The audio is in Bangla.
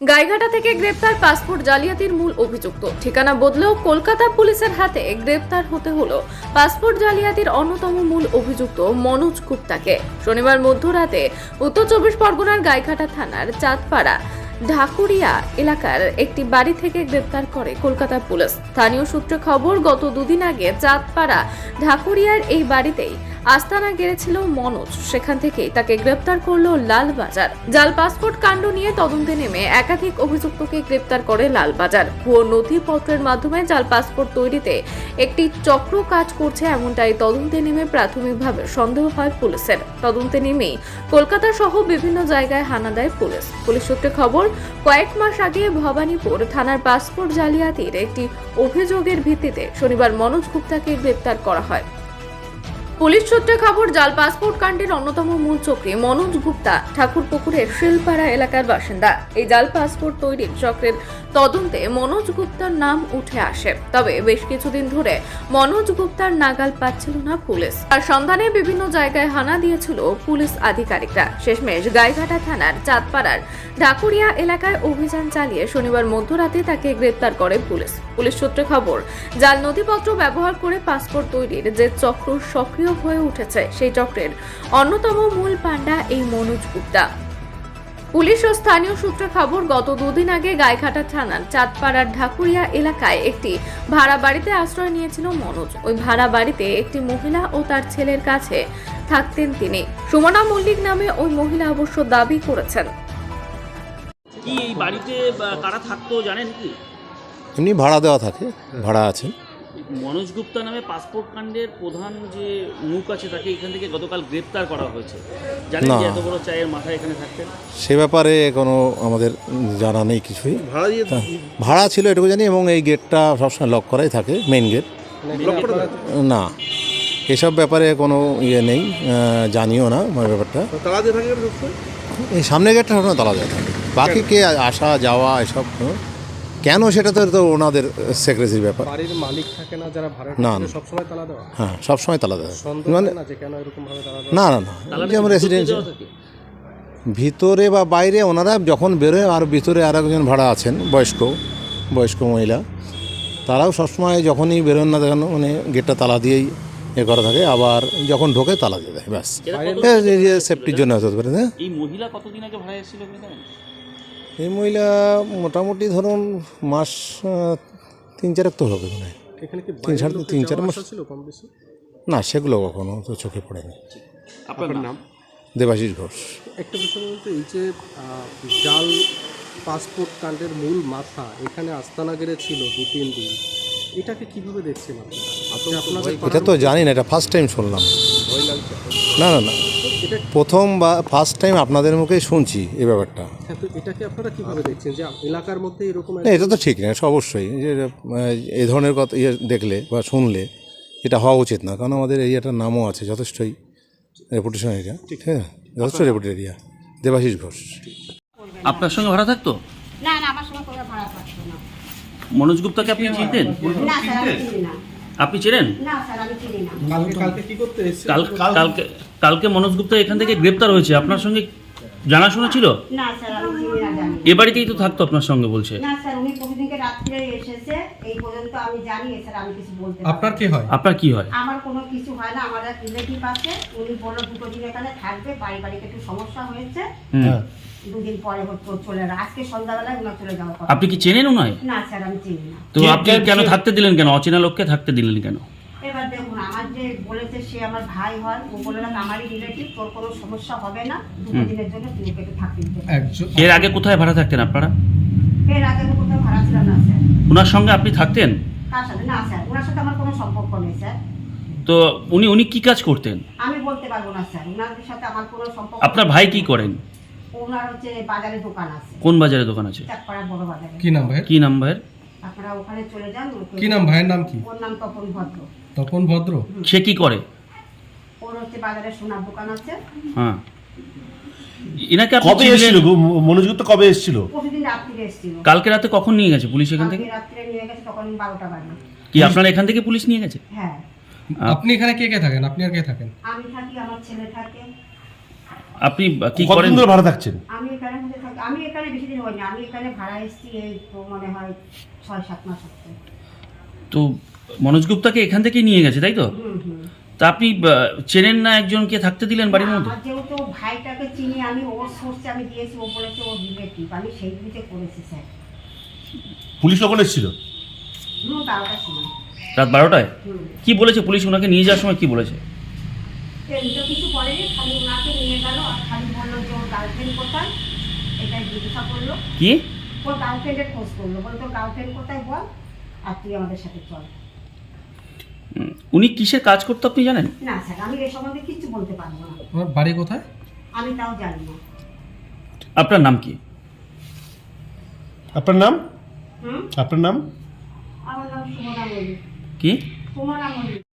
গাইঘাটা থেকে গ্রেপ্তার পাসপোর্ট জালিয়াতির মূল অভিযুক্ত। ঠিকানা বদলেও কলকাতা পুলিশের হাতে গ্রেপ্তার হতে হলো। পাসপোর্ট জালিয়াতির অন্যতম মূল অভিযুক্ত মনোজ গুপ্তাকে। শনিবার মধ্যরাতে উত্তর চব্বিশ পরগনার গাইঘাটা থানার চাঁদপাড়া, ঢাকুরিয়া এলাকার একটি বাড়ি থেকে গ্রেপ্তার করে কলকাতা পুলিশ। স্থানীয় সূত্রে খবর, গত দুদিন আগে চাঁদপাড়া, ঢাকুরিয়ার এই বাড়িতেই আস্তানা গেড়েছিল মনোজ। সেখান থেকেই তাকে গ্রেপ্তার করল লালবাজার। জাল পাসপোর্ট কাণ্ড নিয়ে তদন্তে নেমে একাধিক অভিযুক্তকে গ্রেপ্তার করে লালবাজার। ভুয়ো নথিপত্রের মাধ্যমে জাল পাসপোর্ট তৈরিতে একটি চক্র কাজ করছে এমনটাই তদন্তে নেমে প্রাথমিকভাবে সন্দেহ হয় পুলিশের। তদন্তে নেমেই কলকাতা সহ বিভিন্ন জায়গায় হানা দেয় পুলিশ। পুলিশ সূত্রে খবর, কয়েক মাস আগে ভবানীপুর থানার পাসপোর্ট জালিয়াতির একটি অভিযোগের ভিত্তিতে শনিবার মনোজ গুপ্তাকে গ্রেপ্তার করা হয়। পুলিশ সূত্রে খবর, জাল পাসপোর্ট কাণ্ডের অন্যতম মূল চক্রী মনোজ গুপ্তা ঠাকুরপুকুরের শিলপাড়া এলাকার বাসিন্দা। এই জাল পাসপোর্ট তৈরির চক্রের তদন্তে মনোজ গুপ্তার নাম উঠে আসে। তবে বেশ কিছুদিন ধরে মনোজ গুপ্তার নাগাল পাচ্ছিল না পুলিশ। তার সন্ধানে বিভিন্ন জায়গায় হানা দিয়েছিল পুলিশ আধিকারিকরা। শেষমেশ গাইঘাটা থানার চাঁদপাড়ার ঢাকুরিয়া এলাকায় অভিযান চালিয়ে শনিবার মধ্যরাতে তাকে গ্রেপ্তার করে পুলিশ। পুলিশ সূত্রে খবর, জাল নথিপত্র ব্যবহার করে পাসপোর্ট তৈরির যে চক্র সক্রিয় হয়ে উঠেছে, সেই চক্রের অন্যতম মূল পাণ্ডা এই মনোজ গুপ্তা। পুলিশ ও স্থানীয় সূত্রে খবর, গত দুদিন আগে গাইঘাটা থানার চাঁদপাড়ার ঢাকুরিয়া এলাকায় একটি ভাড়া বাড়িতে আশ্রয় নিয়েছিল মনোজ। ওই ভাড়া বাড়িতে একটি মহিলা ও তার ছেলের কাছে থাকতেন তিনি। সুমনা মল্লিক নামে ওই মহিলা অবশ্য দাবি করেছেন। কি এই বাড়িতে কারা থাকতো জানেন কি? এমনি ভাড়া দেওয়া থাকে ভাড়া আছে। মনোজ গুপ্তা নামে পাসপোর্ট কাণ্ডের প্রধান যে মুখ আছে তাকে এখান থেকে গতকাল গ্রেপ্তার করা হয়েছে। জানেন না। যে এত বড় চায়ের মাথা এখানে থাকতেন সে ব্যাপারে কোনো আমাদের জানা নেই কিছুই। তা ভাড়া ছিল এটুকু জানি এবং এই গেটটা সবসময় লক করাই থাকে মেইন গেট। না। এসব ব্যাপারে কোনো ইয়ে নেই জানিও না আমার ব্যাপারটা। তালা দিয়ে থাকে এই সামনে গেটটা সবসময় তালা দেওয়া থাকে। বাকি কে আসা যাওয়া এসব কেন সেটা তো তো ওনাদের সেক্রেটারির ব্যাপার। বাড়ির মালিক থাকে না যারা ভাড়া না, তালা দেওয়া? হ্যাঁ সবসময় তালা দেওয়া। মানে না যে কেন এরকম ভাবে তালা দেওয়া? না না না। যেমন রেসিডেন্সি ভিতরে বা বাইরে ওনারা যখন বেরোয় আর ভিতরে আর একজন ভাড়া আছেন বয়স্ক বয়স্ক মহিলা তারাও সবসময় যখনই বেরোন না দেখেন মানে গেটটা তালা দিয়েই এ করা থাকে। আবার যখন ঢোকে তালা দিয়ে দেয় ব্যাস। সেফটির জন্য হতে পারে হ্যাঁ? এই মহিলা কতদিন আগে ভাড়া এসেছিল এই মহিলা মোটামুটি ধরুন মাস তিন চারেক তো হবে মনে হয়। এখানে কি তিন সাড়ে তিন চার মাস ছিল কম বেশি? না সেগুলো কখনো তো চোখে পড়েনি। আপনার নাম? দেবাশিস ঘোষ। একটা বিষয় বলতে এই যে জাল পাসপোর্ট কাণ্ডের মূল মাথা এখানে আস্তানা গেড়ে ছিল দু তিন দিন। এটাকে কীভাবে দেখছেন আপনারা এটা তো জানি না এটা ফার্স্ট টাইম শুনলাম। না না না। প্রথম বা ফার্স্ট টাইম আপনাদের মুখেই শুনছি এই ব্যাপারটা। হ্যাঁ, এটাকে আপনারা কীভাবে দেখছেন? যে এলাকার মধ্যে এরকম না এটা তো ঠিক না অবশ্যই। যে এ ধরনের কথা ইয়ে দেখলে বা শুনলে এটা হওয়া উচিত না কারণ আমাদের এরিয়াটার নামও আছে যথেষ্টই রেপুটেশন এরিয়া ঠিক। হ্যাঁ যথেষ্ট রেপুটেড এরিয়া দেবাশিস ঘোষ। আপনার সঙ্গে ভাড়া থাকতো? না না আমার সঙ্গে কোনো ভাড়া থাকতো না। মনোজ গুপ্তাকে আপনি চিনতেন? না স্যার আমি চিনি না। আপনি চেনেন? না স্যার আমি চিনি না। কালকে কালকে কি করতে কালকে কালকে মনোজ গুপ্তা এখান থেকে গ্রেপ্তার হয়েছে। আপনার সঙ্গে জানাশোনা ছিল? না স্যার আমি চিনি না জানি। এ বাড়িতেই তো থাকতো আপনার সঙ্গে বলছে। না স্যার উনি প্রতিদিনকে রাত্রে এসেছে এই পর্যন্ত আমি জানি স্যার আমি কিছু বলতে পারি না। আপনার কি হয়? আপনার কি হয়? আমার কোনো কিছু হয় না আমার এক রিলেটিভ আছে উনি বলল দুটো দিন এখানে থাকবে বাড়ি বাড়িতে একটু সমস্যা হয়েছে। হুম। দুদিন পরে হচ্ছে ও চলে যাবে আজকে সন্ধ্যাবেলায় উনার চলে যাওয়ার কথা। আপনি কি চেনেন নয় না স্যার আমি চিনি না। তো আপনি কেন থাকতে দিলেন কেন? অচেনা লোককে থাকতে দিলেন কেন? এবার দেখুন আমার যে বলেছে সে আমার ভাই হয় ও বলে না আমারই রিলেটিভ তোর কোনো সমস্যা হবে না দুটো দিনের জন্য তুই ওকে একটু থাকতে এর আগে কোথায় ভাড়া থাকতেন আপনারা? এর আগে আমি কোথাও ভাড়া ছিলাম না স্যার। ওনার সঙ্গে আপনি থাকতেন? কার সাথে না স্যার ওনার সাথে আমার কোনো সম্পর্ক নেই স্যার। তো উনি উনি কি কাজ করতেন? আমি বলতে পারব না স্যার ওনাদের সাথে আমার কোনো সম্পর্ক আপনার ভাই কি করেন? ওনার হচ্ছে বাজারে দোকান আছে। কোন বাজারে দোকান আছে? চাকপাড়ার বড় বাজারে। কি নাম ভাই কি নাম ভাইয়ের? আপনারা ওখানে চলে যান কি নাম ভাইয়ের নাম কি? ওর নাম তপন ভদ্র। তপন ভদ্র? সে কি করে? ওর হচ্ছে বাজারে সোনার দোকান আছে। হ্যাঁ। এনাকে আপনি কবে চিনলেন? এসেছিল? মনোজ গুপ্তা কবে এসেছিল? প্রতিদিন রাত্রিরে এসেছিল। কালকে রাতে কখন নিয়ে গেছে? পুলিশ এখান থেকে? কালকে রাত্রে নিয়ে গেছে তখন বারোটা বাজে। কি আপনার এখান থেকে পুলিশ নিয়ে গেছে? হ্যাঁ। আপনি এখানে কে কে থাকেন? আপনি আর কে থাকেন? আমি থাকি আমার ছেলে থাকে। আপনি কি করেন? কতদিন ধরে ভাড়া থাকছেন? আমি আমি এখানে বেশি দিন হয়নি আমি এখানে ভাড়া এসেছি এই তো মনে হয় ছয় সাত মাস হচ্ছে। তো মনোজ গুপ্তাকে এখান থেকে নিয়ে গেছে তাই তো? তা আপনি চেনেন না একজনকে থাকতে দিলেন বাড়ির মধ্যে? যেহেতু ভাইটাকে চিনি আমি ওর সোর্সে আমি দিয়েছি ও বলেছে ও রিলেটিভ আমি সেই দিকে করেছি স্যার। পুলিশ কখন এসেছিল? রাত বারোটায়? কি বলেছে পুলিশ? ওনাকে নিয়ে যাওয়ার সময় কি বলেছে? কিছু বলেনি খালি ওনাকে নিয়ে গেল আর খালি বলল যে ওর গার্লফ্রেন্ড কোথায়? এটাই জিজ্ঞাসা করল। কি? ওর গার্লফ্রেন্ডের খোঁজ করল। বলে তোর গার্লফ্রেন্ড কোথায় বল? আর তুই আমাদের সাথে চল। উনি কিসের কাজ করতো আপনি জানেন? না স্যার আমি এ সম্বন্ধে কিচ্ছু বলতে পারব না। তোমার বাড়ি কোথায়? আমি তাও জানি না। আপনার নাম কি? আপনার নাম? হুম? আপনার নাম? আমার নাম সুমনা মল্লিক। কি? সুমনা মল্লিক।